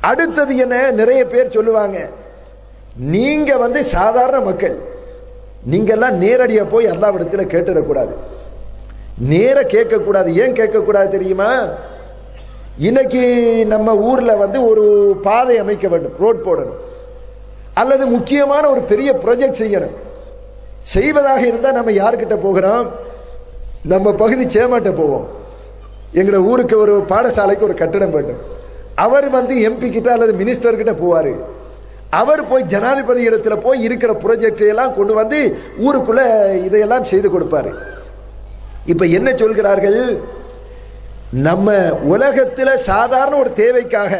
அடுத்தது என்ன? நிறைய பேர் சொல்லுவாங்க நீங்க வந்து சாதாரண மக்கள். நீங்க எல்லாம் நேரடியா போய் அல்லாவிடத்துல கேட்டுடக்கூடாது. நேர கேட்கக்கூடாது. ஏன் கேட்கக்கூடாது தெரியுமா? இன்னைக்கு நம்ம ஊர்ல வந்து ஒரு பாதை அமைக்க வேண்டும். ரோட் போடணும். அல்லது முக்கியமான ஒரு பெரிய ப்ரொஜெக்ட் செய்யணும். செய்வதாக இருந்தால் நம்ம யார்கிட்ட போகிறோம் நம்ம பகுதி சேமாட்ட போவோம். எங்களோட ஊருக்கு ஒரு பாடசாலைக்கு ஒரு கட்டடம் வேண்டும். அவர் வந்து எம்பி கிட்ட அல்லது மினிஸ்டர் கிட்ட போவார். அவர் போய் ஜனாதிபதி இடத்துல போய் இருக்கிற ப்ராஜெக்ட் எல்லாம் கொண்டு வந்து ஊருக்குள்ள இதையெல்லாம் செய்து கொடுப்பாரு. இப்ப என்ன சொல்கிறார்கள்? நம்ம உலகத்தில் சாதாரண ஒரு தேவைக்காக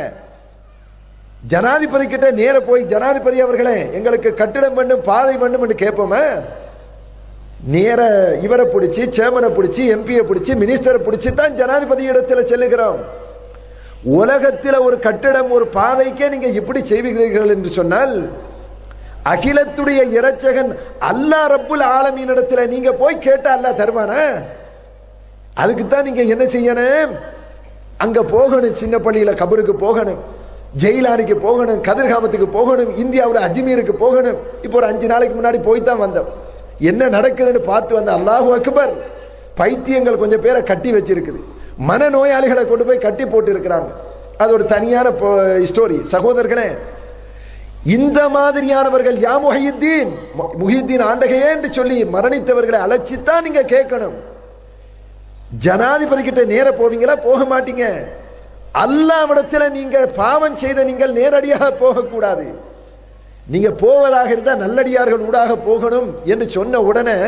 ஜனாதிபதி கிட்ட நேர போய் ஜனாதிபதி அவர்களே எங்களுக்கு கட்டிடம் பண்ணும் பாதை பண்ணும் என்று கேட்போமே? நேர இவரை பிடிச்சி சேமனை பிடிச்சி எம்பியை பிடிச்சி மினிஸ்டரை பிடிச்சி தான் ஜனாதிபதி இடத்துல செல்லுகிறோம். உலகத்தில் ஒரு கட்டிடம் ஒரு பாதைக்கே நீங்க இப்படி செய்வீர்கள் என்று சொன்னால் அகிலத்துடைய இறைச்சகன் அல்லா ரப்புல் ஆலமீனிடத்தில் நீங்க போய் கேட்டா அல்லா தருவானா? அதுக்கு தான் நீங்க என்ன செய்யணும்? அங்க போகணும் சின்ன பள்ளியில கபருக்கு போகணும் ஜெயிலானிக்கு போகணும் கதிர்காமத்துக்கு போகணும் இந்தியாவில் அஜ்மீருக்கு போகணும். இப்போ ஒரு அஞ்சு நாளைக்கு முன்னாடி போய் தான் வந்தோம். என்ன நடக்குதுன்னு பார்த்து வந்த அல்லாஹு அக்பர் பைத்தியங்கள் கொஞ்சம் பேரை கட்டி வச்சிருக்குது. மனநோயாளிகளை கொண்டு போய் கட்டி போட்டு இருக்கிறாங்க அது ஒரு தனியான ஸ்டோரி சகோதரர்களே இந்த மாதிரியானவர்கள் யா முஹித்தீன் முஹித்தீன் ஆண்டகையே என்று சொல்லி மரணித்தவர்களை அழைச்சித்தான் நீங்க கேட்கணும். ஜனாதிபதி கிட்ட நேர போவீங்களா? போக மாட்டீங்க. அல்லாவிடத்தில் நீங்க பாவம் செய்த நீங்கள் நேரடியாக போகக்கூடாது. நீங்க போவதாக இருந்தால் நல்லடியார்கள் ஊடாக போகணும் என்று சொன்ன உடனே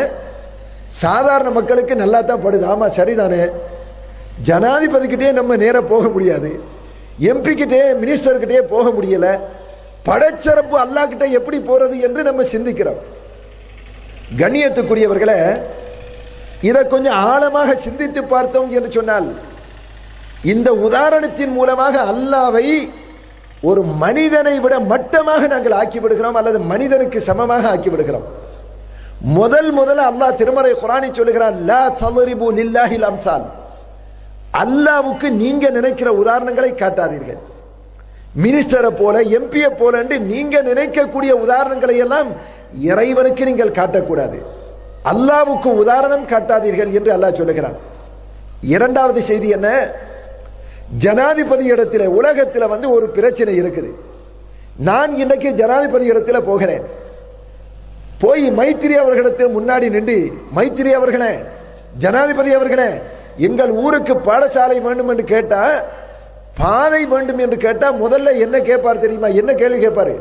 சாதாரண மக்களுக்கு நல்லா தான் படுது. ஆமா சரிதானே. ஜனாதிபதிக்கிட்டே நம்ம நேராக போக முடியாது. எம்பிக்கிட்டே மினிஸ்டர்கிட்டே போக முடியல. படச்சிறப்பு அல்லாக்கிட்ட எப்படி போகிறது என்று நம்ம சிந்திக்கிறோம். கண்ணியத்துக்குரியவர்களை இதை கொஞ்சம் ஆழமாக சிந்தித்து பார்த்தோம் என்று சொன்னால் இந்த உதாரணத்தின் மூலமாக அல்லாவை ஒரு மனிதனை விட மட்டமாக நாங்கள் ஆக்கி விடுகிறோம் அல்லது மனிதனுக்கு சமமாக ஆக்கி விடுகிறோம் முதல் முதல்ல அல்லாஹ் திருமறை குரானி சொல்லுகிறான் லா தலரிபு லில்லாஹில் அம்சால். அல்லாவுக்கு நீங்க நினைக்கிற உதாரணங்களை காட்டாதீர்கள். மினிஸ்டரை போல எம்பியை போல என்று நீங்க நினைக்கக்கூடிய உதாரணங்களை எல்லாம் இறைவனுக்கு நீங்கள் காட்டக்கூடாது. அல்லாவுக்கு உதாரணம் காட்டாதீர்கள் என்று அல்லாஹ் சொல்லுகிறான். இரண்டாவது செய்தி என்ன? ஜனாதிபதி இடத்துல உலகத்தில் வந்து ஒரு பிரச்சனை இருக்குது. நான் இன்னைக்கு ஜனாதிபதி இடத்துல போகிறேன். போய் மைத்திரி அவர்களிடத்தில் முன்னாடி நின்று மைத்திரி அவர்களே ஜனாதிபதி அவர்களே எங்கள் ஊருக்கு பாடசாலை வேண்டும் என்று கேட்டா பாதை வேண்டும் என்று கேட்டா முதல்ல என்ன கேட்பார் தெரியுமா? என்ன கேள்வி கேட்பாரு?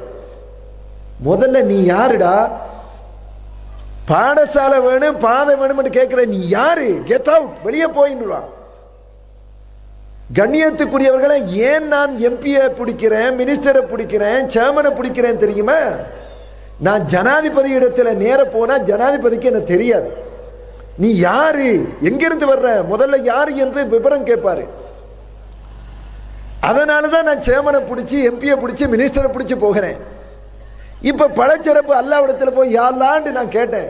முதல்ல நீ யாருடா? பாடசாலை வேணும் பாதை வேணும் என்று கேட்கிற நீ யாரு? கெட் அவுட் வெளியே போயின்றான் கண்ணியத்துக்குரியவர்களை ஏன் நான் எம்பியை பிடிக்கிறேன் மினிஸ்டரை பிடிக்கிறேன் சேர்மனை பிடிக்கிறேன் தெரியுமா? நான் ஜனாதிபதி இடத்துல நேர போனா ஜனாதிபதிக்கு என்ன தெரியாது. நீ யாரு? எங்கிருந்து வர்ற? முதல்ல யாரு என்று விவரம் கேட்பாரு. அதனாலதான் நான் சேமனை பிடிச்சி எம்பியை பிடிச்சி மினிஸ்டரை பிடிச்சி போகிறேன். இப்ப பழச்சிறப்பு அல்லாவிடத்துல போய் யாருலான்னு நான் கேட்டேன்.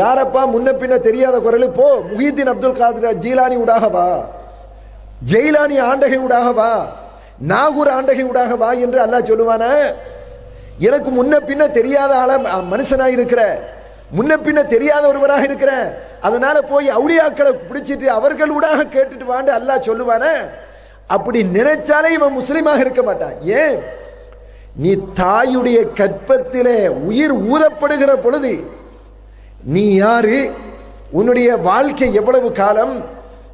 யாரப்பா முன்ன பின்ன தெரியாத குரலு? போ முஹீத்தீன் அப்துல் காதிர் ஜீலானி ஊடாக வா. ஜெயிலானி ஆண்டகை ஊடாக வா. நாகூர் ஆண்டகை ஊடாக வா என்று அல்லாஹ் சொல்லுவான. எனக்கு முன்ன பின்ன தெரியாத ஆள மனுஷனாக இருக்கிற முன்ன பின்ன தெரியாத ஒருவராக இருக்கிற அதனால போய் அவுளியாக்களை பிடிச்சிட்டு அவர்கள் ஊடாக கேட்டுட்டு வாண்டு அல்லாஹ் சொல்லுவான அப்படி நினைச்சாலே இவன் முஸ்லீமாக இருக்க மாட்டான். ஏன்? நீ தாயுடைய கற்பத்திலே உயிர் ஊதப்படுகிற பொழுது நீ யாரு? உன்னுடைய வாழ்க்கை எவ்வளவு காலம்?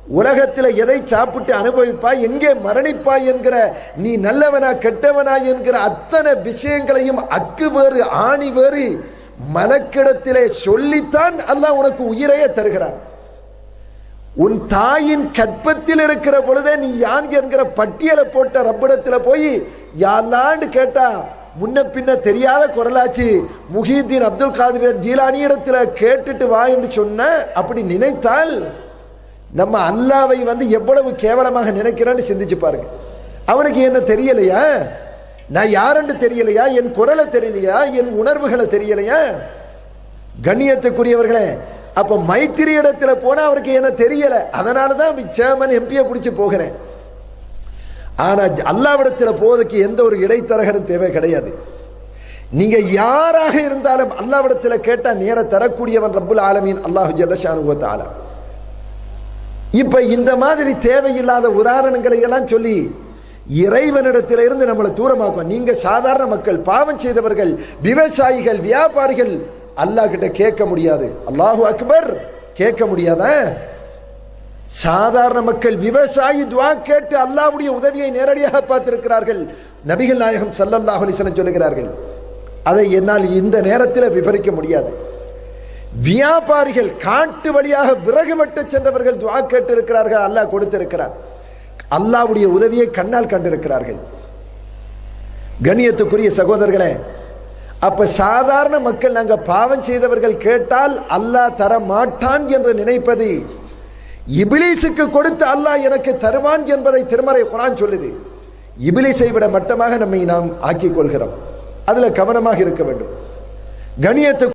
உலகத்தில் எதை சாப்பிட்டு அனுபவிப்பாய்? எங்கே மரணிப்பாய் என்கிற நீ நல்லவனா கெட்டவனா என்கிற அத்தனை விஷயங்களையும் அக்கு வேறு ஆணி வேறு மலக்கிடத்திலே சொல்லித்தான் அல்லாஹ் உனக்கு உயிரையே தருகிறான். உன் தாயின் கற்பத்தில் இருக்கிற பொழுதே நீ யான் என்கிற பட்டியலை போட்ட ரப்பிடத்தில் போய் யாழ்லாண்டு கேட்டா முன்ன பின்ன தெரியாத குரலாச்சு. முஹீத்தீன் அப்துல் காதிர் ஜீலானி இடத்துல கேட்டுட்டு வா என்று சொன்ன அப்படி நினைத்தால் நம்ம அல்லாவை வந்து எவ்வளவு கேவலமாக நினைக்கிறான்னு சிந்திச்சு பாருங்க. அவனுக்கு என்ன தெரியலையா? நான் யாருன்னு தெரியலையா? என் குரலை தெரியலையா? என் உணர்வுகளை தெரியலையா? கண்ணியத்துக்குரியவர்களே அப்ப மைத்திரி இடத்துல போனா அவருக்கு என்ன தெரியல? அதனாலதான் சேர்மன் எம்பியை பிடிச்சு போகிறேன். ஆனா அல்லாவிடத்துல போவதற்கு எந்த ஒரு இடைத்தரகரும் தேவை கிடையாது. நீங்க யாராக இருந்தாலும் அல்லாவிடத்துல கேட்டா நேர தரக்கூடியவன் ரப்புல் ஆலமீன் அல்லாஹு ஜல்லஷானு தாலா இப்ப இந்த மாதிரி தேவையில்லாத உதாரணங்களை எல்லாம் சொல்லி இறைவனிடத்திலிருந்து இருந்து நம்மளை தூரமாக்கும் நீங்க சாதாரண மக்கள் பாவம் செய்தவர்கள் விவசாயிகள் வியாபாரிகள் அல்லாஹ் கிட்ட கேட்க முடியாது. அல்லாஹு அக்பர் கேட்க முடியாதா? சாதாரண மக்கள் விவசாயி துவா கேட்டு அல்லாஹ்வுடைய உதவியை நேரடியாக பார்த்திருக்கிறார்கள். நபிகள் நாயகம் சல்லல்லாஹு அலிசனம் சொல்லுகிறார்கள் அதை என்னால் இந்த நேரத்தில் விவரிக்க முடியாது. வியாபாரிகள் காட்டு வழியாக விறகு வெட்ட சென்றவர்கள் துவா கேட்டு இருக்கிறார்கள் அல்லாஹ் கொடுத்திருக்கிறார் அல்லாவுடைய உதவியை கண்ணால் கண்டிருக்கிறார்கள். கண்ணியத்துக்குரிய சகோதரர்களே அப்ப சாதாரண மக்கள் நாங்க பாவம் செய்தவர்கள் கேட்டால் அல்லாஹ் தர மாட்டான் என்று நினைப்பது இபிலிசுக்கு கொடுத்து அல்லாஹ் எனக்கு தருவான் என்பதை திருமறை குரான் சொல்லுது. இபிலிசை விட மட்டமாக நம்மை நாம் ஆக்கிக் கொள்கிறோம். அதுல கவனமாக இருக்க வேண்டும். கணியத்து